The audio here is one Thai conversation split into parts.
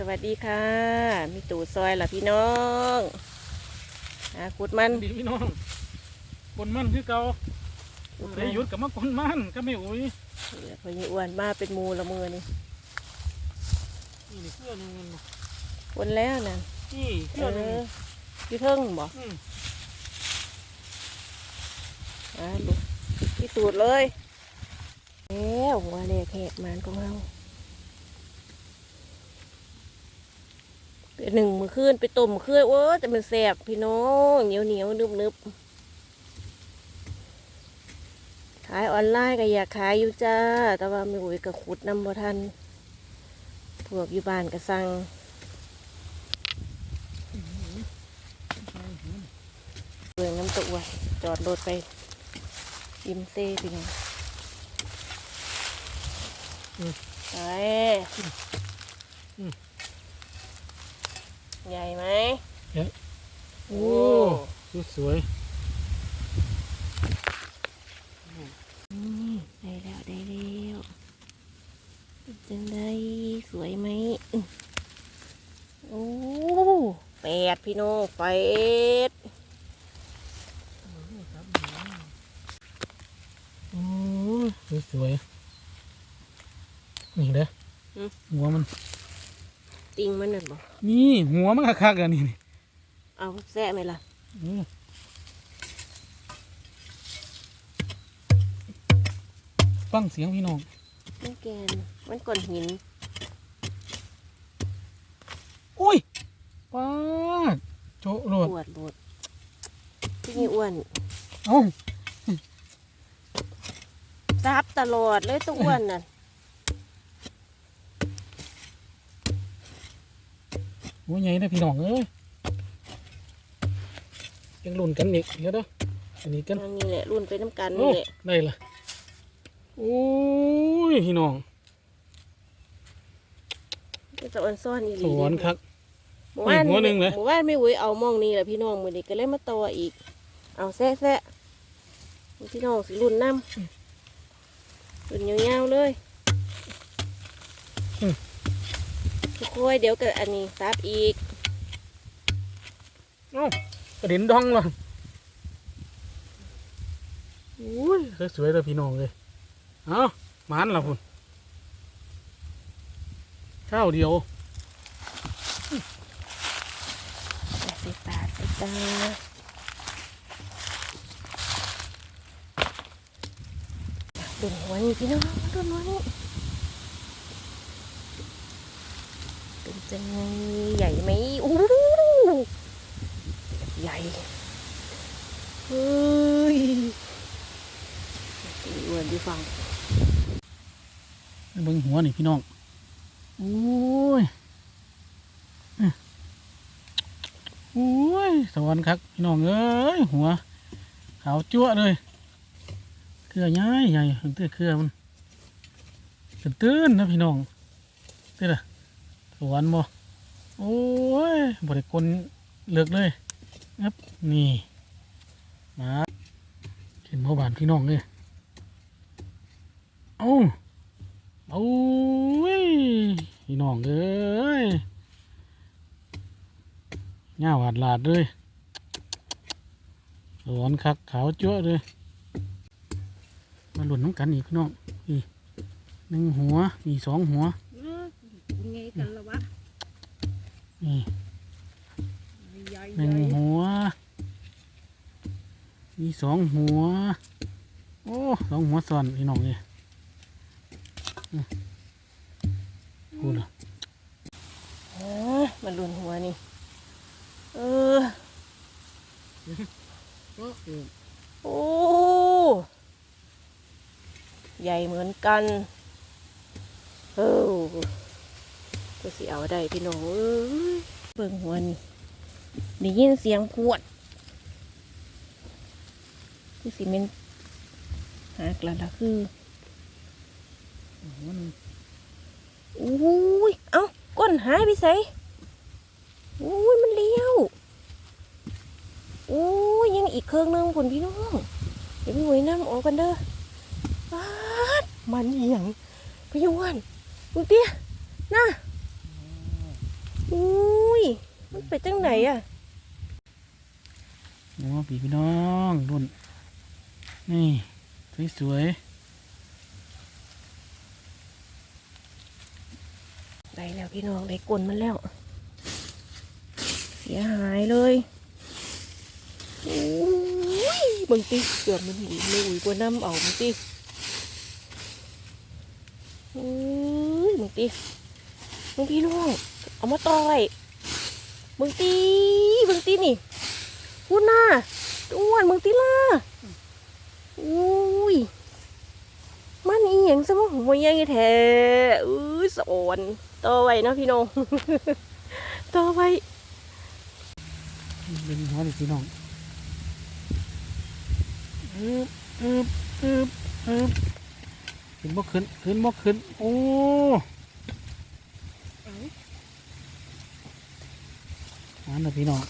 สวัสดีค่ะ มีตู่ซอยล่ะพี่น้องอาขุดมันดีพี่น้องคนมันคือเก่าได้หยุดกับมาคนมันก็ไม่อุ้ยเดี๋ยวพอยี่อ้วนมาเป็นหมูละมือนี่นี่นี่เครื่องหนึงมันบ่คนแล้วนะนี่เคเอรื่องหนึงออยู่เทิงบ่อืมอ่าลูกพี่ตูดเลยแล้วหัวแรกแหกมันของเรา เป็นหนึ่งมือคืนไปต้มมือคืนโอ้แต่มันแสบพี่น้องเหนียวเหนียวนึบนึบขายออนไลน์ก็อยากขายอยู่จ้า แต่ว่าไม่อุ้ยก็ขุดน้ำบ่ทันพวกอยู่บ้านก็สั่งเปลืองน้ำตกไว้จอดรถไปยิมเซ่พี่น้องไป ใหญ่ไหมโอ้สวยนี่ได้แล้วได้แล้วเป็นจังได้สวยไหมอื้อโอ้แปดพี่น้องแปดโอ้ยสวยนี่เด้อหัวมัน ติงมันนั่นบ่นี่หัวมันคักๆอันนี้นี่เอาแซ่ไหมล่ะอืมฟังเสียงพี่น้องมันแกนมันก้อนหินอุ้ยป้าดโจะโลดปวดโลดพี่นี่อ้วนเอ้าซับตลอดเลยตัวอ้วนน่ะ หัวใหญ่นะพี่น้องเอ้ยยังลุ่นกันอีกเดี๋ยวเด้ออันนี้กันอันนี้แหละรุ่นไปน้ำกันโอ้นี่แหละได้ละโอ้ยพี่น้องก็จะอ่อนซ่อนอีหสลีวนครับหมู่บ้านอีกหัวหนึ่งเลยหมู่บ้านไม่หวยเอามองนี่แหละพี่น้องมือนี้ก็เลยมาต่ออีก เอาแซ่แซ่พี่น้องสิรุ่นน้ำรุ่นยาวๆเลย ทุกคนเดี๋ยวกับอันนี้ซับอีกเอ้ากระเด็นดองเลยอุ้ยสวยๆเลยพี่น้องเลยเอาหมันละคุณข้าวเดียวใส่ตาใส่ตาดุนหัวนี่พี่น้องดุนหัวนี่เป็น จังไงใหญ่ไหมอู้ใหญ่เฮ้ยอ้วนดีฟังเบิ่งหัวนี่พี่น้องโอ้ยเอ้ยโอ้ยสวรรค์ครับพี่น้องเอ้ยหัว ขาวจั่วเลยเครือใหญ่ใหญ่เตื้อเครือมันตื่นตื้นๆนะพี่น้องเตื้อ สวรรค์บ่โอ้ยบริกลเลือกเลยครับนี่มาเห็นพ่อบานพี่น้องเลยเอ้าโอ้ยพี่น้องเอ้ยหน้าหวาดหลาดเลยร้อนคักขาวจั่วเลยมาหล่นน้ำกันอีกพี่น้องอีหนึ่งหัวอีสองหัว ไงกันละวะ นี่ ใหนึ่งหัว มีสองหัว โอ้สองหัวซ้อนพี่น้องเลยอืมพูดละเออมันลุนหัวนี่ เออ โอ้ ใหญ่เหมือนกัน เออก็สิเอาได้พี่น้องเอ้ยเบิ่งหัวนี่ ได้ยินเสียงพวดคือสิเมนหักล้วล่ะคืออุ้ย เอาก้นหายไปใส่อุ้ย มันเลี้ยวอุ้ย ยังอีกเครื่องนึงผลพี่น้อง เดี๋ยวพี่หวยน้ำออกกันเด้อปาดมันเอียงพี่ยวนมึงเตี้ยน่ะ มันไปจังไหนอะโอ้ปีพี่น้องรุ่น นี่ สวยได้แล้วพี่น้องได้กลนมันแล้ว เสียหายเลยโอ้ยมึงติเกือบมันหนีไม่อุ่ยกว่าน้ำเอามึงติโอ้ยมึงติมึงพี่น้องเอามาต่อไว้ มึงตีมึงตีนี่พูดหน้าอ้วนมึงตีล่ะอุ้ยมันอีหยังซะว่าหัวใหญ่แท้อุ้ยสอนต่อไว้เนาะพี่น้องต่อไว้เป็นหัวเด็กพี่น้องอึบอึบอึบอึบขึ้นบ่ขึ้นขึ้นบ่ขึ้นโอ้ อันน่ะพี่น้อง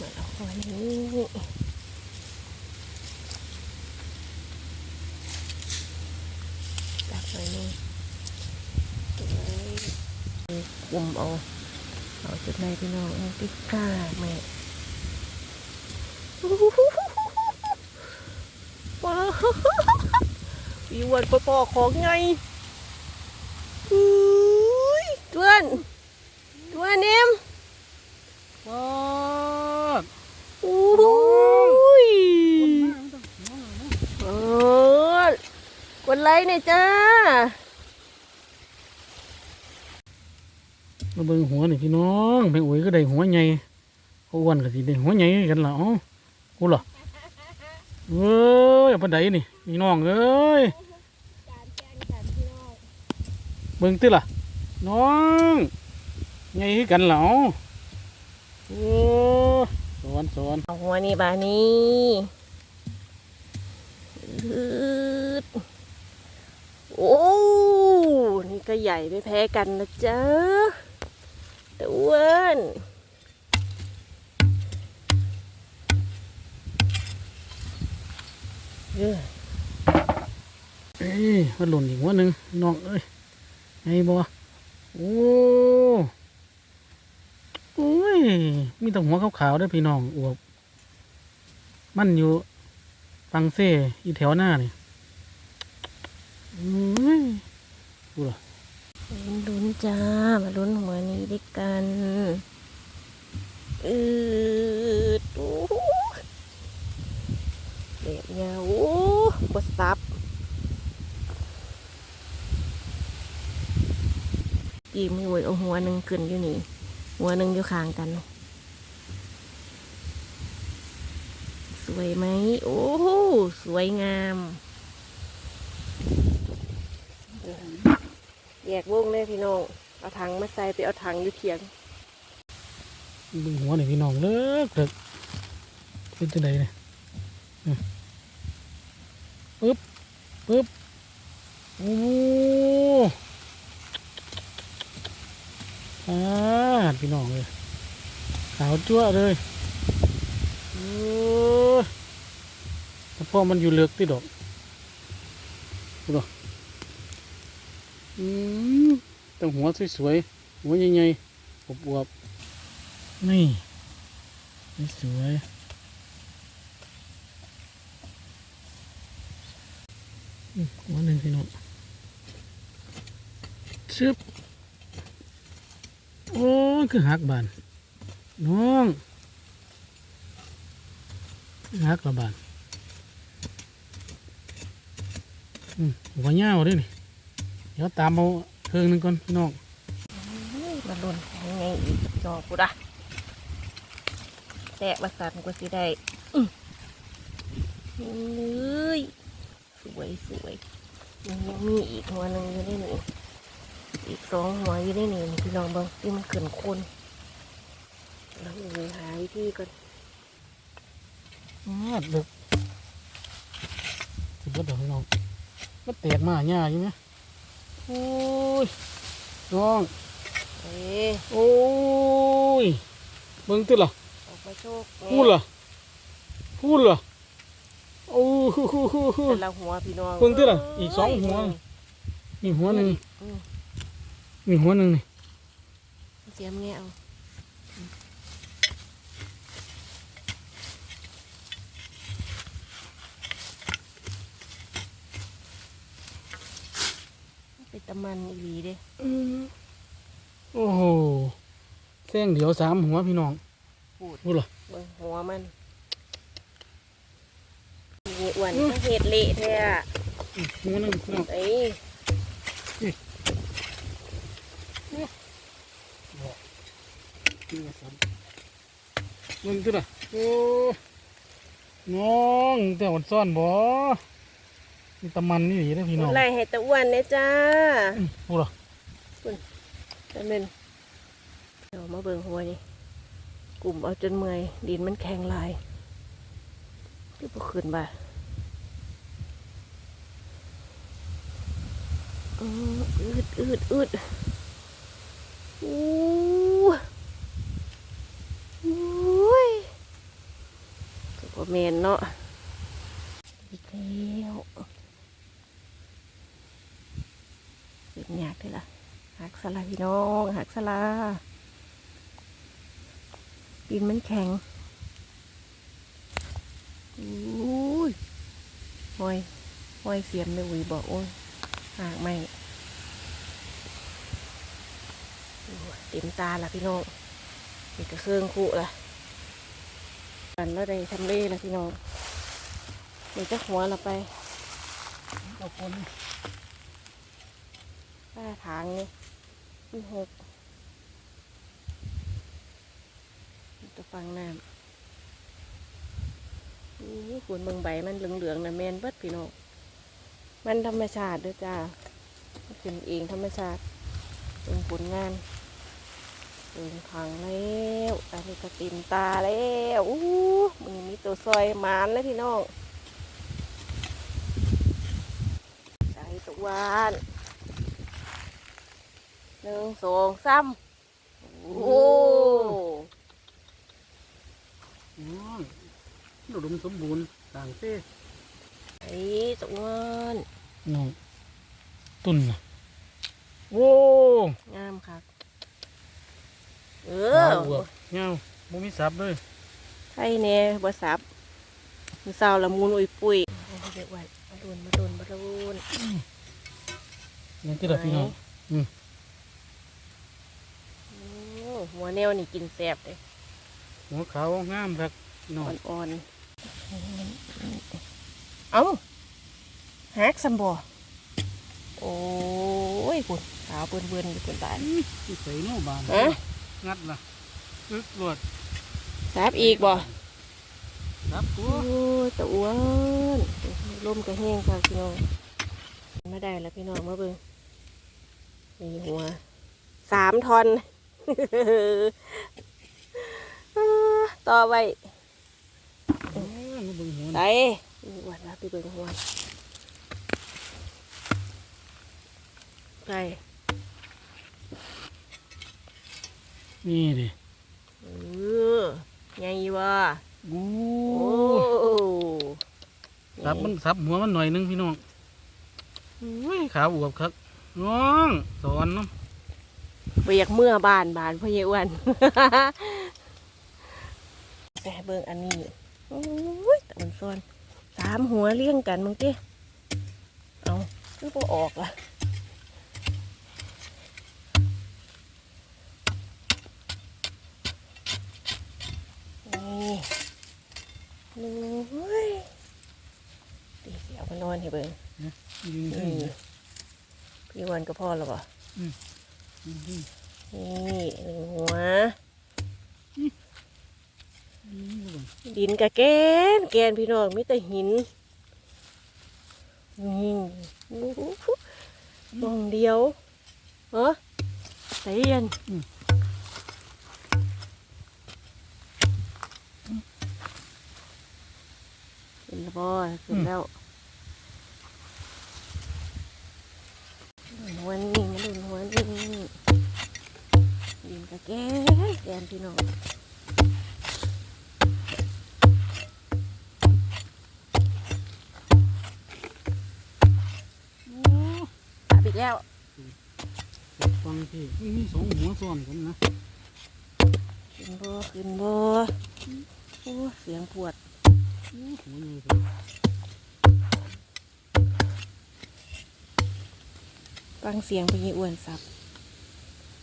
มาเอาไว้นี่จับไว้นี่กลุ่มเอา เอาจุดไหนพี่น้องเอาติดก้าแม่ว้าวอีวันปอปอของไง อุ้ยทวนทวนเนมว้าโอ้ยเออกดไลค์หน่อยจ้ามาเบิ่งหัวนี่พี่น้องแม่อุ้ยก็ได้หัวใหญ่เขาอ้วนก็สิได้หัวใหญ่กันละเอ้ากูเหรอเอ้ยปานใดนี่พี่น้องเอ้ยเบิ่งติล่ะ น้องใหญ่คือกันละเอ้าโอ้สอนสอนเอาหัวนี่บานี้อืดโอ้ นี่ก็ใหญ่ไม่แพ้กันนะจ๊ะแต่อ้วนเออเอ้ยมันหล่นอีกหัวหนึ่งน้องเอ้ยไงบ่ โอ้โอ้ย มีแต่หัวขาวๆด้อพี่น้องอวบมันอยู่ฟังเซ่อีแถวหน้านี่อุ้ยดูล่ะลุ้นลุ้นจ้า มาลุ้นหัวนี้ด้วยกันเอืดโอ้เด็กเงาโอ้บดซับ ปีมือไว้เอาหัวหนึ่งขึ้นอยู่นี่ หัวหนึ่งอยู่ข้างกัน สวยไหม โอ้โหสวยงาม แยกวงเลยพี่น้อง เอาถังมาใส่ไปเอาถังอยู่เถียงเบึงหัวนี่พี่น้องเลิกเลิกเป็นจังไดเนี่ยปึ๊บปึ๊บโอ้ อ่าพี่น้องเลยขาวจั่วเลยโอ้แต่พ่อมันอยู่เลือกติดอกดูดอกอืมแต่หัวสวยๆหัวใหญ่ๆอวบๆนี่สวยหัวหนึ่งพี่น้องชึบ โอ้คือหักบานน้องหักละบานอืมหัวเงาด้วยนี่เดี๋ยวตามเอาเครื่องหนึงก่อนพี่น้องมาหล่นของไงอีกจอกูดะแตะประสานกูสิได้อื้อเลยสวยสวยยังมีอีกหัวหนึ่งอยู่ในนี่ อีกสองหัวอยู่ในนี่พี่น้องเบิ้งที่มันขึ้นคนแล้วเลยหาวิธีก่อนมาดเดึกสิบวัดเดี๋ยวน้องก็แตกมาหญ้าอยู่ไหมโอ้ยน้องเอ้ยโอ้ยเบิ่งติล่ะออกมาโชคพูดล่ะพูดล่ะโอ้โหแต่ละหัวพี่น้องเบิ่งติล่ะอีกสองหัวนี่หัวหนึ่ง มมีหัวหนึ่งนี่เสียมแงเอาเป็นตะมันอีหลีเด้โอ้โหแซงเดี๋ยวสามหัวพี่น้องพูดพูดเหรอเบิ่งหัวมันมีอ้วนก็เห็ดเละแท้อะอืมหัวหนึ่งพี่น้องเอ้ ยนี่ว่าสามมึงตัวน่ะโอ้น้องแต่วันซ่อนบ่มีตะมันนี่หลีนะพี่น้องไล่ให้ตะอ้วนเนี่ยจ้าอืมพูดเหรอแป๊บนึงเดี๋ยวมาเบิ่งหัวนี่กลุ่มเอาจนเมื่อยดินมันแข็งหลายที่พอขึ้นบ่าอืออืดอืดอืดอู้อู้ยก็บ่ แมนเนาะอีกแล้วเป็นยากเลยล่ะหักสลาพี่น้องหักสลาดินมันแข็งอุ้ยหอยหอยเสียมไม่อุยบอกโอ้ยหักไม่เต็มตาละพี่น้องนี่ก็เครื่องคู่ละ กันแล้วได้ทำเล่ละพี่น้องเดี๋ยวจะหัวเราไปเอาคนป้าทางนี่มีหกตัวฟังน้ำอู้ขุนเบิงใบมันเหลืองๆนะแมนเบิดพี่น้องมันธรรมชาติเด้วยจ้าขึ้นเองธรรมชาติเป็นผลงาน เป็นขังแล้วอันนี้ก็เต็มตาแล้วอู้มันมีตัวซอยมานเลยพี่น้องใส่ตัววานหนึ่งสองสามโอ้น้องอุดมสมบูรณ์ต่างเต้ไอ้ตะวันน้องตุ่นนะโอ้งามครับ เอเอออเงาบ่มีสับเลยใช่แน่บะสับมือสาวละมุนอุยปุยเด็กวันมาโดนมาโดนมาโดนยังที่ละพี่น้องโอ้หัวแนวนี่กินแสบเลยหัวขาวงามครับพี่น้องอ่อนๆเอ้าฮักซัมบอโอ้ยคุณขาวเบิ่นๆอยู่คนตายที่ใส่โน่บานฮะ งัดล่ะอึกรวดแสบอีกบ่ครับตัโอ้วยตะอ้วนลมกระแห้งค่ะพี่น้องมาได้แล้วพี่น้องมาเบิ่งมีหัวสามทอนต่อไว้โอ้ยมาเบิ่งหัวได้มีอ้วันแล้วไปเบิ่งหัวไป นี่ดิเออไงวะโอ้โอ้สับมันสับหัวมันหน่อยนึงพี่น้องอุ้ยขาวอวบครับน้องสอนเนาะไปอยากเมื่อบานบานพ่อเยอ้วนแต่เบิ่งอันนี้โอ้ยแต่มันซ่อนสามหัวเลี้ยงกันมึงติเอาคือพอออกอะ นี่หนึ่งเฮ้ยตีเสียวมานอนให้เบิ่งยิงนี่พี่วันก็พอแล้วป่ะยิงยิงนี่หนึ่งหัวยิงยิงดินกะแกน แกนพี่น้องมีแต่หินนี่โอ้โหมองเดียวเหรอใส่เย็น แล้วบ่ขึ้นแล้วหัวนี่มาดูหัวนี่ดินกะแกนแกนพี่น้องโอ้ตับอีกแล้วฟังพี่มีสองหัวซ้อนกันนะขึ้นบ่ขึ้นบ่โอ้เสียงปวด หัวใหญ่เลยฟังเสียงพญีอ้วนสับ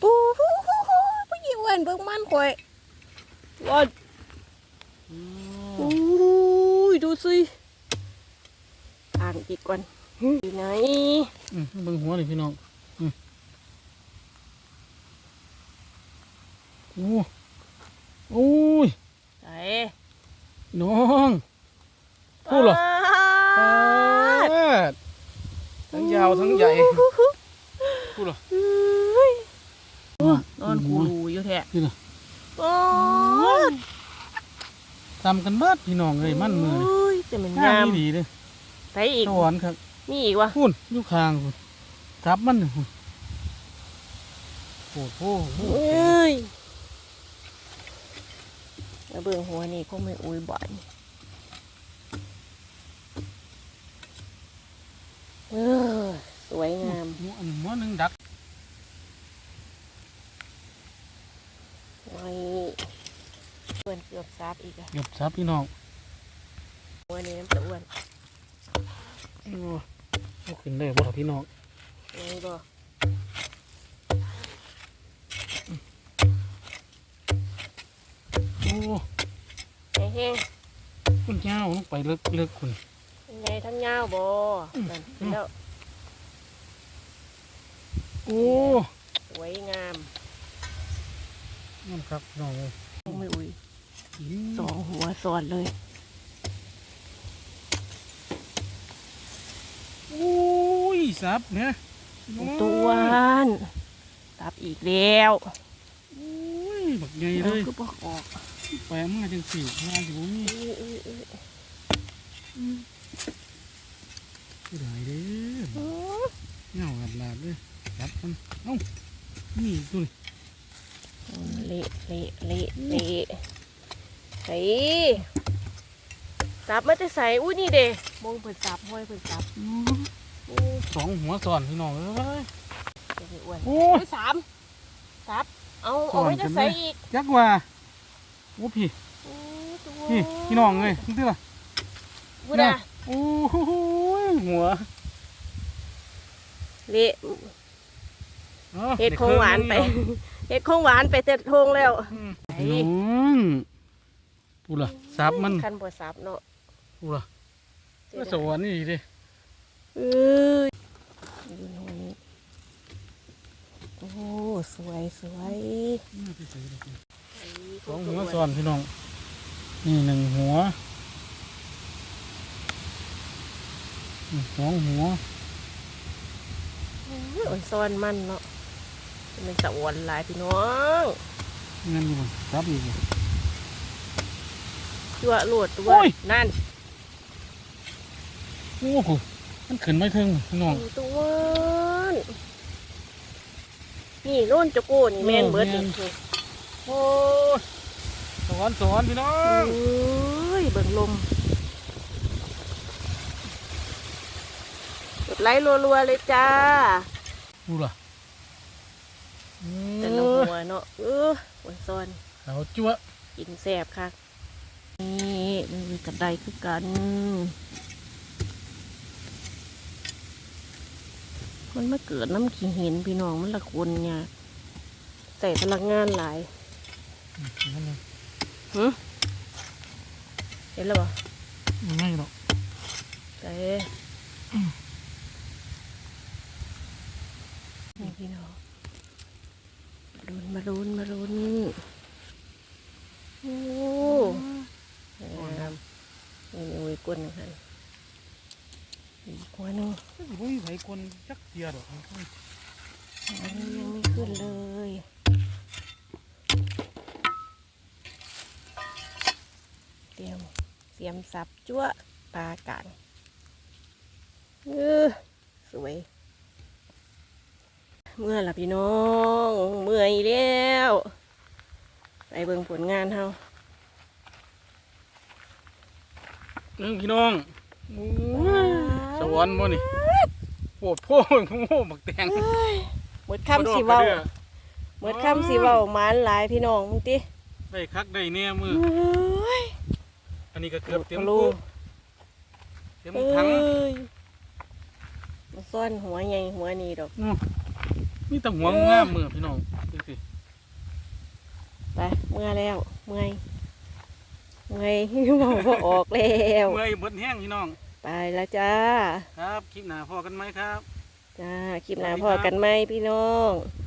ปูฮู้ฮู้ฮู้พญีอ้วนเบิ่งมันข่อยว้าอืมอุ้ยดูสิอ่างอีกก่อนอยู่ไหนอืมเบิ่งหัวเลยพี่น้องอืมโอ้โอ้ยไหนน้อง พูดเหรอปาดดทั้งยาวทั้งใหญ่พูดเหรอเอ้ยโอ้นอนกูรูอยู่แท้นี่นะโอ้ยทำกันเบิดพี่น้องเลยมันมือเลยโอ้ยแต่มันงางามมดีเลยใส่อีกสวรรค์ครับมีอีกวะพูนอยู่คางพูนจับมันนี่พูนโอ้โหโอ้โหเอ้ยแล้วเบิ่งหัวนี่คงไม่อุ้ยบ่อย เออสวยงามหัวอันหัวหนึ่งดักไว้เพื่อนเกือบซับอีกอะเก็บซับพี่น้องหัวนี้น้ำตะอ้วนโอ้เอาขึ้นได้บ่ล่ะพี่น้องไงบ่โอ้ไงแห้งคุณเจ้าลงไปเลิกเลิกคุณ ไงทั้งยาวบ่นั่นแล้วโอ้สวยงามนั่นครับพี่น้องเลยคงไม่อุ้ยอืมสองหัวซ้อนเลยโอ้ยซับเนี่ยพี่น้องตัวอ้วนตับอีกแล้วโอ้ยบักใหญ่เลเอายคือบอกออกแปะมาจังสี่งานสิบ่มีอื้ออื้ออื้อ ผู้ใดเด้ออื้อเงาหัดลาดเลยจับมันเอ้านี่ตัวนี้เละเละเละเละใส่สับมาจะใส่อุ้ยนี่เด้มองเปิดสับห้อยเปิดสับอู้สองหัวซ้อนพี่น้องเอ้ยจะไม่อ้วนโอ้ยอุ้ยสามสับเอาเอาไว้จะใส่อีกจักว่าโอ้พี่อู้ตัวพี่พี่น้องเลยนี่ติล่ะบุดาโอ้โหหัวเละอ้าเห็ดของหวานไปเห็ดของหวานไปเต็ดทงแล้วอืมไหนพี่น้องพูดล่ะซับมันคันบ่สับเนาะพูดล่ะก็สวรรค์นี่ดิเอ้ยดูหน่อยนี้โอ้สวยสวยสองหัวซ้อนพี่น้องนี่หนึ่งหัวนี่ สองหัวอ่อนซ้อนมันเนาะมันสะอ่อนหลายพี่น้องเงินอยู่บ่ซับอีกบ่จั่วโหลดตัวโอ้ยนั่นโอ้โหมันขึ้นไม่ถึงพี่น้องตัวนี่โน่นจะโก้นี่แม่นเบิดนี่โอ้ยสวรรค์สวรรค์พี่น้อโอ้งยเบิ่งลม กดไลค์รัวๆเลยจ้าดูล่ะแต่ละหัวเนาะเออหัวซ้อนเขาจั่วกินแซ่บค่ะนี่นี่กระไดคือกันมันมาเกิดน้ำขี้เห็นพี่น้องมันละคนเนี่ยใส่พลังงานหลายนั่นเลยหึเห็นแล้วบ่ไม่หรอกใส่นี่ พี่น้องมารุนมารุนมารุนโอ้งามนี่มีอุ้ยก้นค่ะอีกหัวหนึงโอ้ยไผคนจักเทียดอกอันนี้ยังไม่ขึ้นเลยเตรียมเตรียมสับจั่วปลากางเออสวย เมื่อล่ะพี่น้อง เมื่อยแล้วไปเบิ่งผลงานเฮาหนึ่งพี่น้องโอ้ยสวรรค์บ่นี่โปวดโพ่งโม่บักแตงหมดคำสิเว้าบ่ดอกกระดือหมดคำสิเว้าหมานหลายพี่น้องมึงติได้คักได้เนี่ยมือเอ้ยอันนี้ก็เกือบเต็มลูคุกกเต็มเอ้ถังยมาซ่อนหัวใหญ่หัวนี้ดอก มีแต่หัวงามมือพี่น้องดูสิไปเมื่อแล้วเมื่อยเมื่อยเมาบ่ออกแล้วเมื่อยเบดแห้งพี่น้อง ไปแล้วจ้า ครับคลิปหน้าพอกันไหมครับ จ้าคลิปหน้าสวัสดีพอครับกันไหมพี่น้องค